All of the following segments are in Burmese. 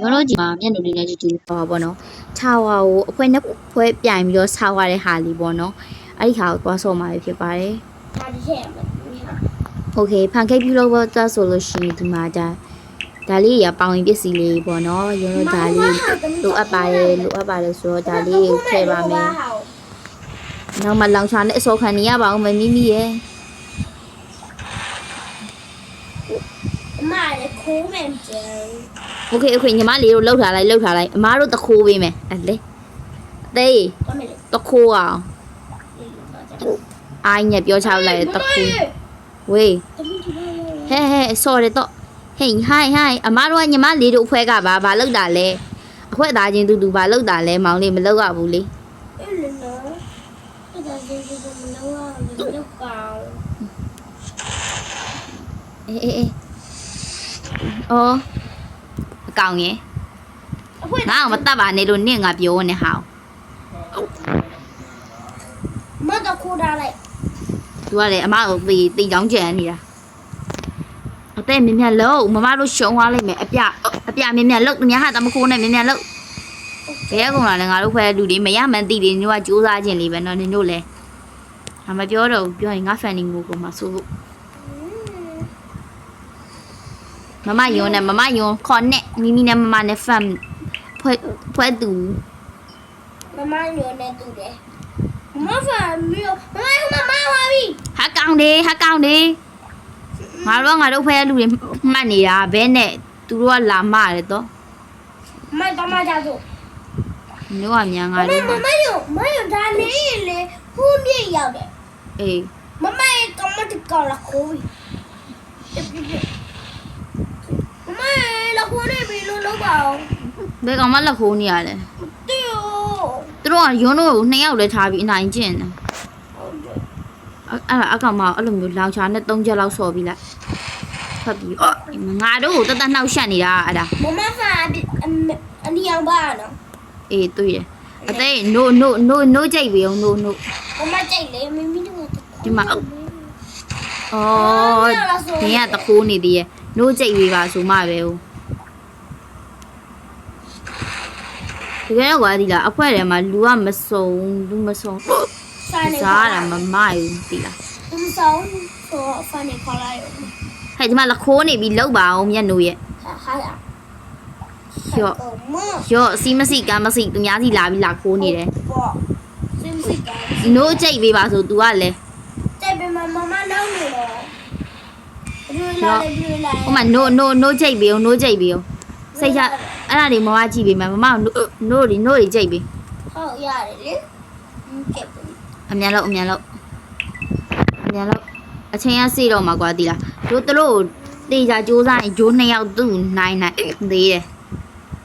ကျွန်တော်တို့ဒီမှာမျက်နှာလေးနဲ့ကြည့်ကြည့်ပါပါနော်ခြာဝါကိုအဖွဲနှစ်ဖွဲပြိုင်ပြီးတော့ဆောက်ရတဲ့ဟာလေးပေါ့နော်အဲ့ဒီဟာကိုသွားဆော့မှာပဲဖြစ်ပါတယ် ဒါတစ်ချက်ရမယ် โอเคဖန်ကိတ်ပြုလုပ်ဖို့သွားဆိုလို့ရှိရင်ဒီမှာဒါဒါလေးရပေါင်ရင်ပစ္စည်းလေးပေါ့နော်ရုံးတို့ဒါလေးလိုအပ်ပါတယ်လိုအပ်ပါတယ်ဆိုတော့ဒါလေးကိုထည့်ပါမယ်နောက်မှလောင်ချာနဲ့အစောခံနေရပါအောင်မမိမိရဲ့ အမလည်းခိုးမယ်ကြံ โอเคโอเคညီမလေးတို့လှုပ်ထားလိုက်လှုပ်ထားလိုက်အမားတို့တခိုးပေးမယ်အဲ့လေအသေး တော့မယ်လေ တခိုးအောင်အိုင်းညက်ပြောချလိုက်တခိုးဝေး တမီးဒီလို ဟဲဟဲဆော်ရတော့ဟေးဟိုင်းဟိုင်းအမားတို့ကညီမလေးတို့အဖွဲကပါဘာလောက်တာလဲအဖွဲသားချင်းတူတူဘာလောက်တာလဲမောင်လေးမလောက်ရဘူးလေ အဲ့လေနော်ဒါကြည့်ကြည့်မလို့ရဘူးလောက်ကောင် အေးအေး အေးအော်အကောင်ရဲ့အခွင့်ငါ့အောင်မတတ်ပါနဲ့လို့နင့်ငါပြောနေဟာမတော့ခိုးထားလိုက်သူကလေအမကိုตีตีချောင်းကြံနေတာအတဲ့မြင်မြတ်လို့မမတို့ရှုံသွားလိုက်မယ်အပြအပြမြင်မြတ်လို့သူများဟာတမခိုးနဲ့မြင်မြတ်လို့ဘယ်ကောင်လာလဲငါတို့ဖွဲလူတွေမရမှန်းသိတယ်ညို့ကစူးစမ်းခြင်းလေးပဲနော်နင်တို့လည်းအမပြောတော့ဘူးပြောရင်ငါဖန်နေမှုကိုမှဆိုဖို့ မမယွန်းနဲ့မမယွန်းခေါ်နဲ့မိမိနဲ့မမနဲ့ဖန်ဖွဲဖွဲသူမမညိုနေတူတယ်မဖာမျိုးမမဟိုမမပါပြီဟာကောင်တယ်ဟာကောင်တယ်ငါတို့ကငါတို့ဖွဲလူတွေမှတ်နေတာဘဲနဲ့သူတို့ကလာမရတယ်တော့မတော့မကြစို့မျိုးကမြန်မငါမတို့မမညိုမညိုဒါလေးလေဟိုးပြေးရောက်တယ်အေးမမရဲ့ကမတကောလာခိုးပြီ မမလာခိုးနေပြီလို့လောက်ပါအောင်ဘယ်ကောင်မှလက်ခိုးနေရလဲတီယိုသူတို့ကယွန်းတို့ကိုနှစ်ယောက်လည်းထားပြီးအနိုင်ကျင့်တယ်အဲ့အဲ့ဒါအကောင်မအဲ့လိုမျိုးလောင်ချာနဲ့၃ချက်လောက်ဆော်ပြီးလိုက်ဖတ်ပြီးအော်ငါတို့ကိုတတ်တတ်နှောက်ရှက်နေတာအဲ့ဒါမမဖာအနီအောင်ပါနော်အေးတွေ့တယ်အသေး no no no no ကြိတ်ပြီအောင် no no မမကြိုက်လေမမီတို့ဒီမှာအော်ဒင်းကတခိုးနေသေးရဲ့ no ကြိတ်ပြီပါဆိုမှပဲဟုတ်ဒီကနေ့ကွာဒီလားအဖွဲထဲမှာလူကမစုံလူမစုံစားနေစားတာမမယူဒီလားသူဆောင်ဆိုဖာနေခေါ်လိုက်ရောဟဲ့ဒီမှာလခိုးနေပြီလောက်ပါအောင်မျက်နှာရဲ့ဟာဟာရရော့မရော့အစီမစီကမ်းမစီသူများစီလာပြီးလာခိုးနေတယ်ပေါ့စင်စစ်က no ကြိတ်ပေးပါဆို तू ကလည်းတဲ့ပြမမမနောက်နေတ ယ်ဘယ်လိုလဲဘယ်လိုလဲဟိုမှာ no no no ကြိတ်ပေးအောင် no ကြိတ်ပေးအောင်စိတ်ချအဲ့ဒါတွေမမကြည့်ပေးမယ်မမ no no တွေ no တွေကြိတ်ပေးဟုတ်ရတယ်လေကဲအမြန်လောက်အမြန်လောက်အမြန်လောက်အချိန်ကစေတော့မှာကွာဒီလားတို့တို့တေချာစူးစမ်းရင်ဂျိုးနှစ်ယောက်သူ့နိုင်နိုင်သေးတယ်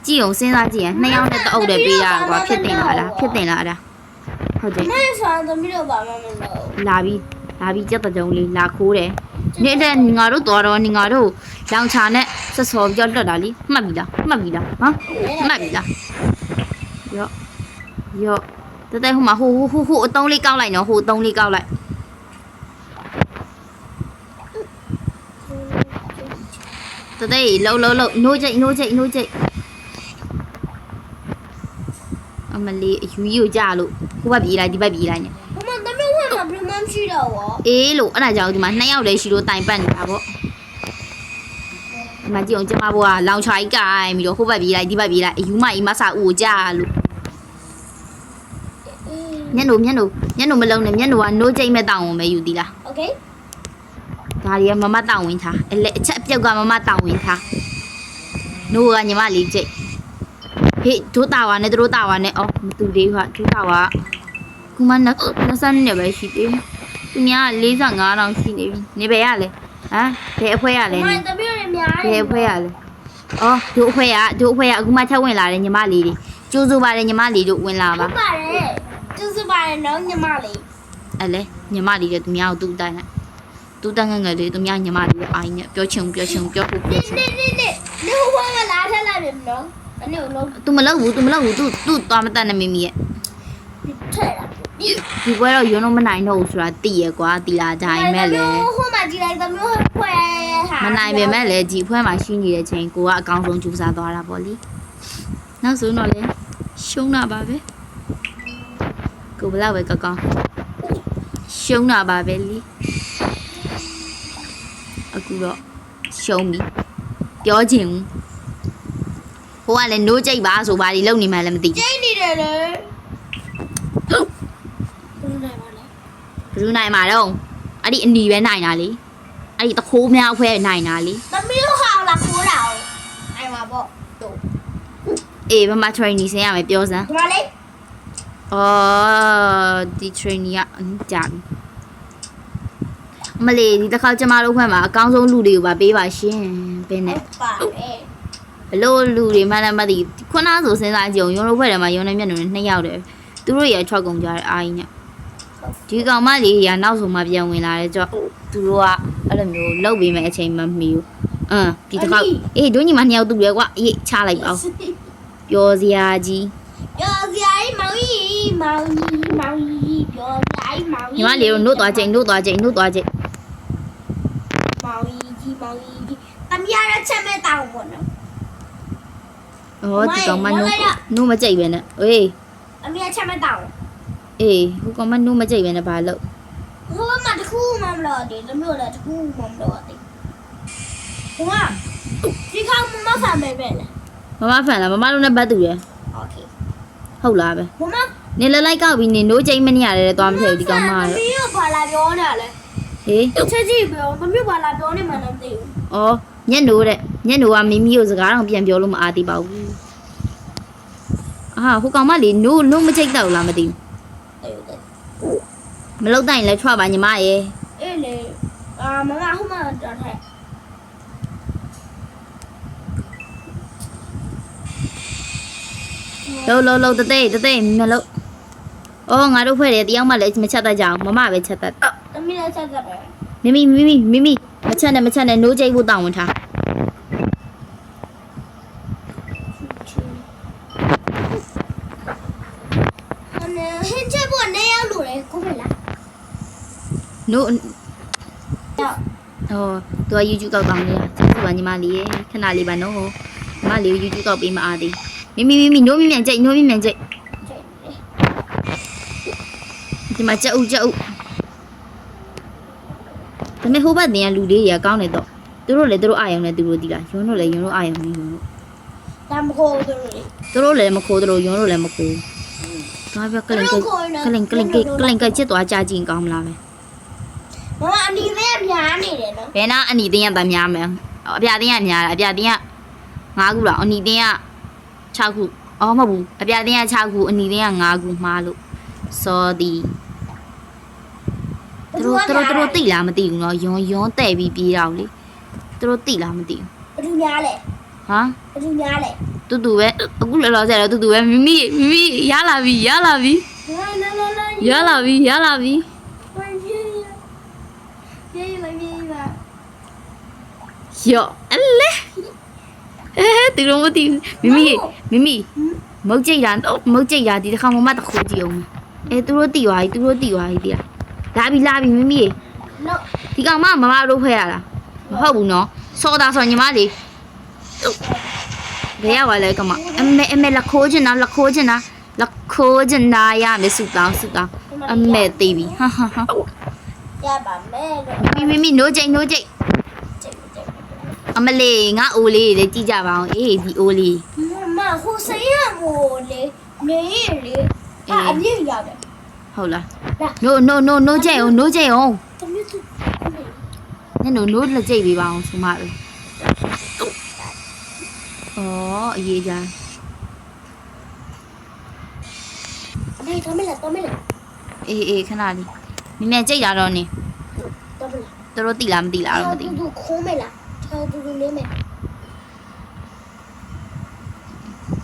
ကြည့်အောင်စဉ်းစားကြည့်ရင်နှစ်ယောက်နဲ့တအုပ်တည်းပေးရကွာဖြစ်တင်လားလားဖြစ်တင်လားအဲ့ဒါဟုတ်တယ်မင်းဆောင်သမီးတို့ဘာမှမလုပ်လာပြီးလာပြီးကြက်တကြုံလေးလာခိုးတယ် နေတဲ့ငါတို့တော်တော်နေငါတို့လောင်ချာနဲ့ဆက်စော်ပြီးတော့လွတ်တာလीမှတ်ပြီလားမှတ်ပြီလားဟမ်မှတ်ပြီလားရော့ရော့တတဲဟိုမှာဟိုဟိုဟိုဟိုအတုံးလေးကောက်လိုက်နော်ဟိုအတုံးလေးကောက်လိုက်တတဲလှုပ်လှုပ်လှုပ်နိုးချိတ်နိုးချိတ်နိုးချိတ်အမလီအယူကြီးကိုကြာလို့ဟိုဘက်ပြေးလိုက်ဒီဘက်ပြေးလိုက်နေ မမသမီးဝင်မှာဘယ်မှမရှိ တော့ဘော အေးလို့အဲ့ဒါကြောင့်ဒီမှာနှစ်ယောက်လေးရှိလို့တိုင်ပတ်နေတာပေါ့ဒီမှာကြည့်အောင်ကျမဘွားလောင်ချာကြီးကိုင်ပြီးတော့ဟိုဘက်ပြေးလိုက်ဒီဘက်ပြေးလိုက်အယူမကြီးမဆာဦးကိုကြာလို့မျက်နှာမျက်နှာမျက်နှာမလုံးနဲ့မျက်နှာကနိုးကျိတ်မဲ့တောင်းဝင်ပဲယူသည်လား โอเค ဒါရီကမမတောင်းဝင်ထားအလက်အချက်အပြုတ်ကမမတောင်းဝင်ထားနိုးကညီမလေးကျိတ်ဟေးဒိုးတာဝါနဲ့တို့တာဝါနဲ့အော်မတူသေးဘူးကဒိုးတာဝါကူမန20နဲ့ပဲရှိသေး သူများ45တောင်ရှိနေပြီနေပဲရလဲဟမ်ဘယ်အဖွဲရလဲမနေမသမီးတို့များဘယ်အဖွဲရလဲအော်ဒို့အဖွဲရဒို့အဖွဲရအခုမှချက်ဝင်လာတယ်ညီမလေးတွေကျိုးစိုးပါတယ်ညီမလေးတို့ဝင်လာပါဟုတ်ပါတယ်ကျူးစပါတယ်နော်ညီမလေးအဲ့လေညီမလေးတွေသူများကိုတူတိုင်လိုက်တူတန်းငယ်ငယ်လေးသူများညီမလေးတွေအိုင်းနဲ့ပြောချင်ပြောချင်ပြောဖို့ပြောချင်နေနေနေနေဟိုဘက်ကလာထက်လိုက်ပြီနော်အနေကိုလုံးသူမလုပ်ဘူးသူမလုပ်ဘူးသူသူသွားမတတ်နဲ့မိမိရဲ့ထက်လာ ဒီဒီပွဲတော့ရုံးတော့မနိုင်တော့ဘူးဆိုတာသိရကွာတီလာကြိုင်မဲ့လေဟိုမှာကြည့်လိုက်သမီးဟိုဖွဲဟာမနိုင်ပေမဲ့လေဒီဖွဲမှာရှိနေတဲ့ချိန်ကိုကအကောင်းဆုံးကြိုးစားသွားတာပေါ့လीနောက်ဆိုတော့လေရှုံးတာပါပဲကိုဘယ်လောက်ပဲကောက်ကောင်းရှုံးတာပါပဲလीအခုတော့ရှုံးပြီပြောချင်ဘူးဟိုကလည်းနိုးကြိတ်ပါဆိုပါဒီလုံနေမှလည်းမသိကျိတ်နေတယ်လေဘယ်လိုလဲပါ လဲဘူးဘယ်သူနိုင်မှာတော့အဲ့ဒီအနီပဲနိုင်တာလေအဲ့ဒီတခိုးများအဖွဲနိုင်တာလေသမီးတို့ဟာလာခိုးတာ哦အဲ့မှာပေါ့တို့အေးဘာမှ training ဆင်းရမယ်ပြောစမ်းဒီမှာလေအော်ဒီ training ကအင်းကြာပြီအမလေးဒီတစ်ခါကျမတို့ဘက်မှာအကောင်းဆုံးလူတွေကိုပါပေးပါရှင်ဘယ်နဲ့ဟုတ်ပါတယ်ဘလို့လူတွေမှလည်းမသိခုနဆိုစဉ်းစားကြည့်အောင်ရုံးလို့ဖွဲ့တယ်မှာရုံးနဲ့မျက်နှာနဲ့နှစ်ယောက်တယ်သူတို့ရထွက်ကုန်ကြတယ်အာကြီးနဲ့ ဒီကောင်မလေးရနောက်ဆိုမှပြန်ဝင်လာတယ်ကြော့သူတို့ကအဲ့လိုမျိုးလှုပ်ပေးမယ်အချိန်မမီဘူးအင်းဒီတစ်ခါအေးတို့ညီမနှစ်ယောက်တူတယ်ကွာအေးချလိုက်ပါဦးပြောစရာကြီးပြောစရာကြီးမောင်ကြီးမောင်ကြီးမောင်ကြီးပြောစရာကြီးမောင်ကြီးညီမလေးတို့နှုတ်သွားချိန်နှုတ်သွားချိန်နှုတ်သွားချိန်မောင်ကြီးမောင်ကြီးသမီးရတဲ့ချက်မဲ့တောင်းပေါ့နော်ဩဒီကောင်မနှုတ်နှုတ်မကြိတ်ပဲနဲ့အေးသမီးရချက်မဲ့တောင်း အေးဟိုကောင်မနှုတ်မကြိတ်ပဲနဲ့ဘာလို့ ဟိုမှာတခုမှမလို့တယ်သမီးတို့လည်းတခုမှမလို့တယ်ဟိုကဒီကောင်မမဆန်ပဲပဲလေ မမဖန်လားမမတို့နဲ့ပတ်တူရယ် โอเค ဟုတ်လားပဲ မမ နေလဲလိုက်ကောက်ပြီးနေနိုးချိန်မနေရတယ်သွားမထည့်ဘူးဒီကောင်မ သမ ရော ီးကဘာလာပြောနေလဲ ဟေး ချက်ကြည့်ပြောသမီးဘာလာပြောနေမှလည်းမသိဘူး ဩညက်နိုးတဲ့ညက်နိုးကမိမိကိုစကားတော့ပြန်ပြောလို့မအားသေးပါဘူးအာဟိုကောင်မလေးနိုးနိုးမချိတ်တော့လားမသိဘူး အေးလေမလောက်တိုင်းလဲထွားပါညီမရေအေးလေအာမမဟိုမှာတော့ထဲလှုပ်လှုပ်လှုပ်တသိတသိမလှုပ်ဩငါတို့ဖွဲ့တယ်တယောက်မှလည်းမချက်တတ်ကြအောင်မမပဲချက်တတ်သမီးလည်းချက်ကြတယ်မိမိမိမိမိမိမချက်နဲ့မချက်နဲ့နိုးချိတ်ဖို့တောင်းဝင်ထား အနေဟင်းချက်ဖို့နေရောက်လို့လေကိုမလား နိုးရောက်ဟောသူက YouTube ကောက်တောင်းနေတာကျေးဇူးပါညီမလေးရေခဏလေးပါနော်ညီမလေးကို YouTube ကောက်ပေးမအားသေးမိမိမိမိနိုးမိမြန်ကြိတ်နိုးမိမြန်ကြိတ်ချက်လေဒီမှာကြက်ဥကြက်ဥဒါပေမဲ့ဟိုဘက်တင်ကလူလေးတွေကကောင်းတယ်တော့သူတို့လည်းသူတို့အာရုံနဲ့သူတို့ဒီလားယွန်းတို့လည်းယွန်းတို့အာရုံနဲ့ယွန်းတို့တမ်ခိုးတို့လေသူတို့လည်းမခိုးသူတို့ယွန်းတို့လည်းမခိုးသွားပြကလင်ကကလင်ကလင်ကလင်ကချစ်သွားကြကြည့်ကောင်းမလားပဲ မမအနီသေးအများနေတယ်နော်ဘယ်နာအနီသေးရဗများမယ်အပြာသေးရများလားအပြာသေးရ9ခုလားအနီသေးရ6ခုအော်မဟုတ်ဘူးအပြာသေးရ6ခုအနီသေးရ9ခုမှားလို့ sorry သူတို့သူတို့သူတို့တိလားမသိဘူးနော်ယွန်ယွန်တဲ့ပြီးပြေးတော့လေသူတို့တိလားမသိဘူးဘယ်သူများလဲဟမ်ဘယ်သူများလဲတူတူပဲအခုလောလောဆယ်တော့တူတူပဲမိမိမိရလာပြီရလာပြီရလာပြီရလာပြီ ယောအလဲအဲတူတော့မသိဘူးမိမိမိမိမုတ်ကြိတ်တာမုတ်ကြိတ်တာဒီတစ်ခါမမတခိုးကြည့်အောင်အဲသူတို့တီသွားပြီသူတို့တီသွားပြီတီလားလာပြီလာပြီမိမိနော်ဒီကောင်မမမတို့ဖွဲ့ရတာမဟုတ်ဘူးနော်စောတာဆိုညီမလေးဘယ်ရောက်ပါလဲကမအမေအမေလက်ခိုးချင်တာလက်ခိုးချင်တာလက်ခိုးချင်တာရမယ်စုတောင်းစုတောင်းအမေသေးပြီဟာဟာဟာရပါမယ်လို့မိမိမိနိုးကြိတ်နိုးကြိတ်ချက်ချက် အမလေးငါအိုလေးတွေကြည့်ကြပါအောင်အေးဒီအိုလေးမမဟိုစိရမို့လေနေရလေအာအပြည့်ရတယ်ဟုတ်လားနိုးနိုးနိုးနိုးကြိတ်အောင်နိုးကြိတ်အောင်သမီးသူညနိုးနိုးလက်ကြိတ်ပေးပါအောင်ဆိုမှပဲအော်အရေးကြအေးသမီးလားသမီးလားအေးအေးခဏလေးမြင်မြန်ကြိတ်တာတော့နေသမီးလားသူတို့တိလားမတိလားတော့မသိတူဘူးတူခိုးမယ် လားချောတူတူလေးမယ်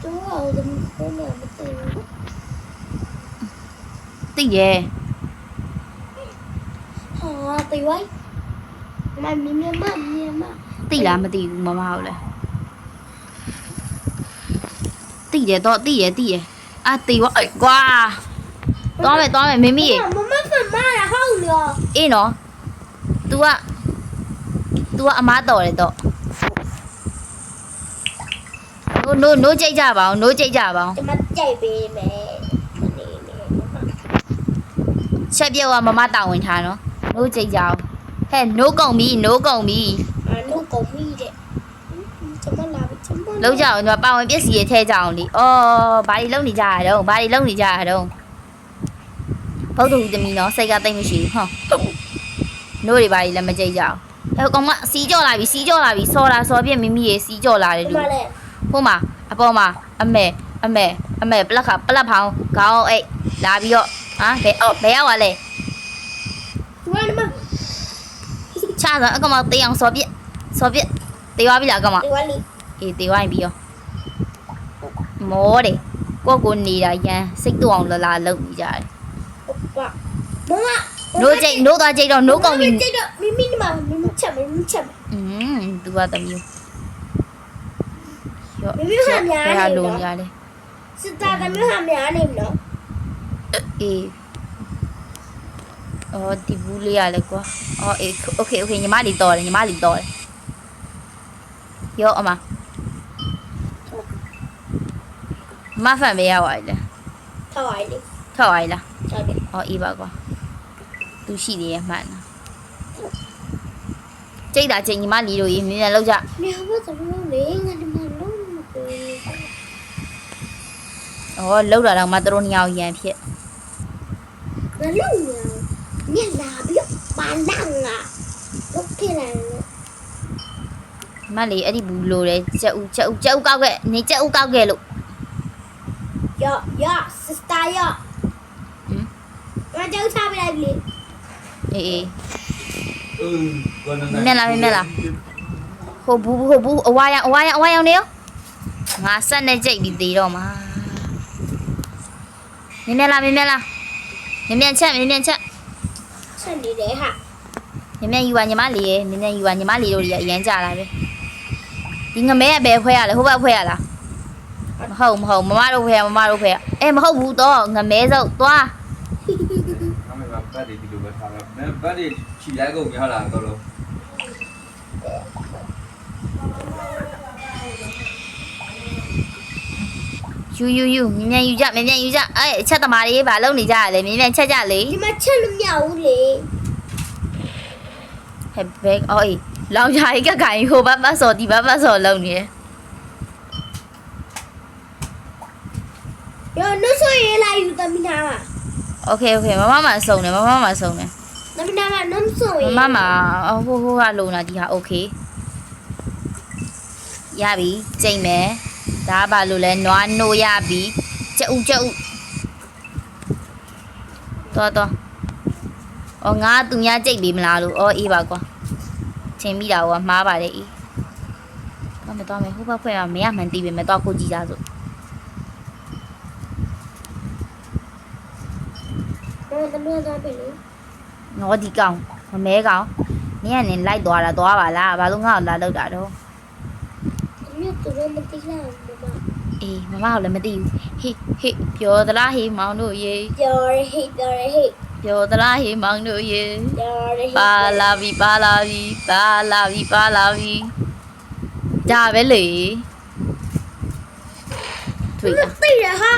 တော့အောင်သမီးခိုးမယ်မသိဘူးတိရဲ့ဟာတေးဝိုင်းမမမမမမတိလားမသိဘူးမမဟုတ်လဲတိတယ်တော့တိရဲ့တိရဲ့အာတိဝအိုက်ကွာသွားမယ်သွားမယ်မမေရေမမဖမရဟောင်းလောအေးနော် तू က तू ကအမားတော်တယ်တော့ကိုနိုးနိုးကြိတ်ကြပါအောင်နိုးကြိတ်ကြပါအောင်ဒီမှာကြိုက်ပေးမယ်နေနေချက်ပြုတ်ကမမတောင်းဝင်ထားနော်နိုးကြိတ်ကြအောင်ဟဲ့နိုးကုန်ပြီနိုးကုန်ပြီအာနုကုန်ပြီတဲ့ကျမလာပြီကျမလောက်ကြအောင်ဒီမှာပါဝင်ပစ္စည်းတွေထည့်ကြအောင်လေအော်ဘာတွေလုံနေကြရတော့ဘာတွေလုံနေကြရတော့ဘုဒ္ဓဟူသမီးနော်စိတ်ကတိတ်မရှိဘူးဟောနိုးတွေဘာတွေလည်းမကြိတ်ကြအောင် ဟဲ့ကောင်မစီကြော့လာပြီစီကြော့လာပြီဆော်လာဆော်ပြမိမိရေစီကြော့လာတယ်ဒီလူမှာလဲဟိုမှာအပေါ်မှာအမေအမေအမေပလက်ခပလက်ဖောင်းခေါင်းအိတ်လာပြီးတော့ဟမ်ဘယ်အော်ဘယ်ရောက်သွားလဲဒီမှာဒီမှာချာတော့အကောင်မတေးအောင်ဆော်ပြဆော်ပြတေးသွားပြီလားအကောင်မဒီဝါလီအေးတေးသွားပြီရောမောတယ်ကိုကိုနေတာရန်စိတ်တူအောင်လလာလုံနေကြတယ်ဟုတ်ပါမမနိုးကြိတ်နိုးသွားကြိတ်တော့နိုးကုန်ပြီကြိတ်တော့မိမိဒီမှာမိမိ ချက်မိမိချက် อืมသူကတမျိုးရော့ မိမိဟာများ ဘယ် နေ ဟာ တော့ လုံနေရလဲ စစ်သားကမျိုးဟာများနေမနော် အေးအော်ဒီဘူးလေးရလဲကွာအော်အေးโอเคโอเคညီမလေးတော်တယ်ညီမလေးတော်တယ်ရောအမမဖန်ပေးရပါလေ ထောက်ရိုက်လေ ထောက်ရည်လား ထောက်တယ် အော်အေးပါကွာသူရှိသေးရဲ့မှန်လား ကျိတ်တာကျိတ်ညီမလေးတို့ရေမြင်မြန်လောက်ကြမြေဘတ်သမီးလေးငါဒီမှာလုံးမပေးအော်လောက်တာတော့မသူတို့နှစ်ယောက်ရန်ဖြစ်ငါလုံးညညလာပြီးပန်းဒန်းငါလုတ်ထလာတယ်မလေးအဲ့ဒီဘူးလိုတယ်ကြက်ဦးကြက်ဦးကြက်ဦးကောက်ခဲ့နေကြက်ဦးကောက်ခဲ့လို့ယောယောစစတာယောဟမ်ငါကြောက်ချပြလိုက်ပြီအေးအေး Ừ, còn lần Mẹ làm, mẹ làm. ဟိုဘူးဟိုဘူးအဝါရောင်အဝါရောင်အဝါရောင်နေရောငါဆက်နေကြိတ်ပြီးသေးတော့မှာမြင်မြင်လားမြင်မြင်လားမြင်မြင်ချက်မြင်မြင်ချက်ဆက်နေတယ်ဟာမြင်မြင်ယူပါညီမလေးရေမြင်မြင်ယူပါညီမလေးတို့တွေအရန်ကြလာပဲဒီငမဲကဘယ်ခွဲရလဲဟိုဘက်ခွဲရလားမဟုတ်မဟုတ်မမတို့ခွဲရမမတို့ခွဲရအဲမဟုတ်ဘူးတော့ငမဲစုပ်သွား Nó mày bảo bắt đi thì đủ bắt thằng Mẹ bắt đi chỉ lái cùng nhau là tao đâu ယူယူယူမြင်မြင်ယူကြမြင်မြင်ယူကြအဲအချက်သမားလေးဘာလုပ်နေကြရလဲမြင်မြင်ချက်ကြလေ ဒီမှာချက်လို့မရဘူးလေ ဟဲ့ဘဲအော်အေးလောင်ချာကြီးကခိုင်ဟိုဘက်ဘတ်စော်ဒီဘက်ဘတ်စော်လုံနေတယ် ယောနှုတ်ဆွေးလာယူတမီနာမ โอเคโอเคမမမစုံတယ်မမမစုံတယ် တမီနာမနှုတ်ဆွေး မမမအော်ဟိုဟိုကလုံလာဒီဟာโอเคရပြီကြိတ်မယ်ဒါကဘာလို့လဲနွားနိုးရပြီကြက်ဥကြက်ဥတော်တော်အော်ငါသူများကြိတ်ပြီမလားလို့အော်အေးပါကွာချင်းမိတာကမှားပါတယ်အေးတော့မတော်မယ်ဟိုဘက်ဖွဲ့ကမရမှန်တီးပဲမတော့ကိုကြည့်သားစို့ တော့တမီနာတော့ပြီလေ ငေါဒီကောင်မမဲကောင်နင်းကနေလိုက်သွားတာသွားပါလားဘာလို့ငါ့ကိုလာလောက်တာတော့တမီတူတော့မတိလာမမအေးမမကလည်းမသိဘူးဟေးဟေးပြောသလားဟေးမောင်တို့ရေပြောရဟိပြောရဟိပြောသလားဟေးမောင်တို့ရေပြောရဟိပါလာပြီပါလာပြီပါလာပြီပါလာပြီဒါပဲလေတွေ့မလားသိရဟာ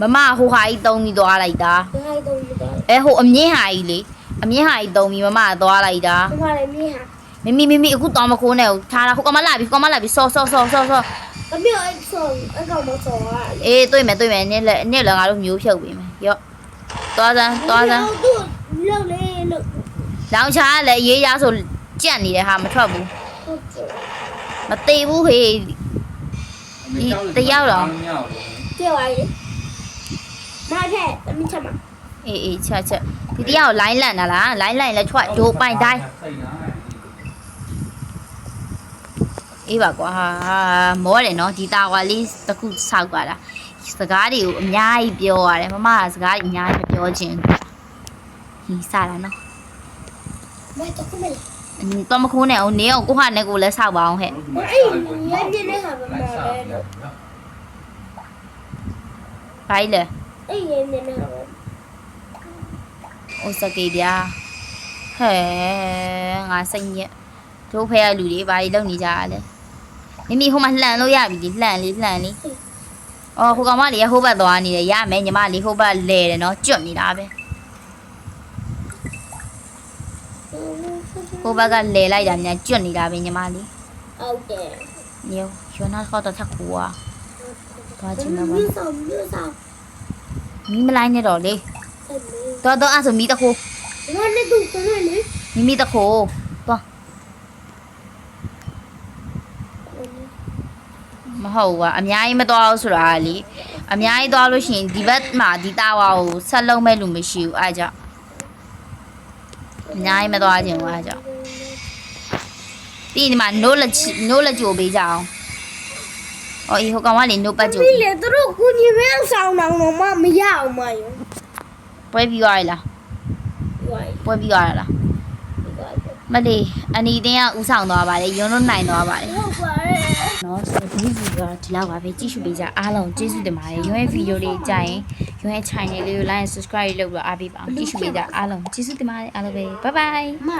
မမဟိုဟာကြီးတုံးပြီးသွားလိုက်တာဘယ်တော့မတော့အဲဟိုအမြင့်ဟာကြီးလေ အမြင့်ဟာကြီးတုံးပြီးမမကသွားလိုက်တာမမလည်းမြင်ဟာမမီမမီအခုတောင်းမခိုးနဲ့ဟိုထားတာဟိုကမလာပြီဟိုကမလာပြီဆော့ဆော့ဆော့ဆော့ဆော့တမီအဲ့ဆုံးအကောင်မစောอ่ะအေးတွေ့မယ်တွေ့မယ်နင်းလည်းနင်းလည်းငါတို့မျိုးဖြုတ်ပေးမယ်ရော့သွားစမ်းသွားစမ်းသူလောက်လေလို့လောင်ချာကလည်းရေးရဆိုကြက်နေတယ်ဟာမထွက်ဘူးဟုတ်တယ်မသေးဘူးဟေး Mày Đi- cháu thì tí tao nhau rồi. nhau rồi ပြောရည်မာဖက်တမီချက်မှာအေးအေးချက်ချက် ဒီတရားကိုလိုင်းလန့်တာလားလိုင်းလန့်ရင်လည်းထွက်ဒိုးပိုင်တိုင်း Xây nó này အေးပါကွာဟာမောတယ်နော်ဒီတာဝါလေးတစ်ခုဆောက်ပါလားစကားတွေကိုအများကြီးပြောရတယ်မမကစကားတွေအများကြီးမပြောချင်ဘူးဟီးစားတာနော်မတော့ခမလားအင်းတော့မခိုးနဲ့အောင်နေအောင်ကိုဟာနဲ့ကိုလည်းဆောက်ပါအောင်ဟဲ့ Nó Ê, đúng rồi, nhớ nó như thế hả, mà Lại mà sao đây nhỉ? rồi. ဘိုင်းလေအေး နေနေဟာအိုစကေဗျာဟဲငါစိတ်ညက်တို့ဖဲရလူတွေဘာကြီးလုံနေကြရလဲမိမိဟိုမှာလှန်လို့ရပြီဒီလှန်လေးလှန်လေးအော်ဟိုကောင်မလေးရဟိုဘက်သွားနေတယ်ရမယ်ညီမလေးဟိုဘက်လဲတယ်နော်ကျွတ်နေတာပဲဟိုဘက်ကလဲလိုက်တာများကျွတ်နေတာပဲညီမလေးဟုတ်တယ်ညောရွနာခေါ်တော့ထက်ကူอ่ะသွားချင်တော့ပါမြို့ဆောင်မြို့ဆောင်မီးမလိုက်နဲ့တော့လေဆက်မေး တော့တော့အဲ့ဆိုမီးတခိုးဒီမှာနေသူကလည်းလေမိမိတခိုးသွားမဟုတ်ဘူးကအများကြီးမသွားဘူးဆိုတာကလေအများကြီးသွားလို့ရှိရင်ဒီဘက်မှာဒီတာဝါကိုဆက်လုံးမဲ့လူမရှိဘူးအားကြောင့်အများကြီးမသွားခြင်းဘူးအားကြောင့်ပြီးရင်ဒီမှာ no လက် no လက်ကြိုပေးကြအောင်အော်အေးဟိုကောင်ကလေ no ပတ်ကြိုဒီလေသူတို့ကုညီမဲဆောင်တော့တော့မမရအောင်မယော ပွဲပြီးသွားရလားဝိုင်းပွဲပြီးသွားရလားဒီကမလေးအနီတင်းကဥဆောင်သွားပါတယ်ရုံလုံးနိုင်သွားပါတယ်ဟုတ်ပါရဲ့နော်ဆိုတော့ဒီဗီဒီယိုကဒီလောက်ပါပဲကြည့်ရှုပေးကြအားလုံးကျေးဇူးတင်ပါတယ်ရုံးရဲ့ဗီဒီယိုလေးကြရင်ရုံးရဲ့ channel လေးကို like and subscribe လုပ်ပြီးတော့အားပေးပါအောင်ကြည့်ရှုပေးကြအားလုံးကျေးဇူးတင်ပါတယ်အားလုံးပဲ bye bye မ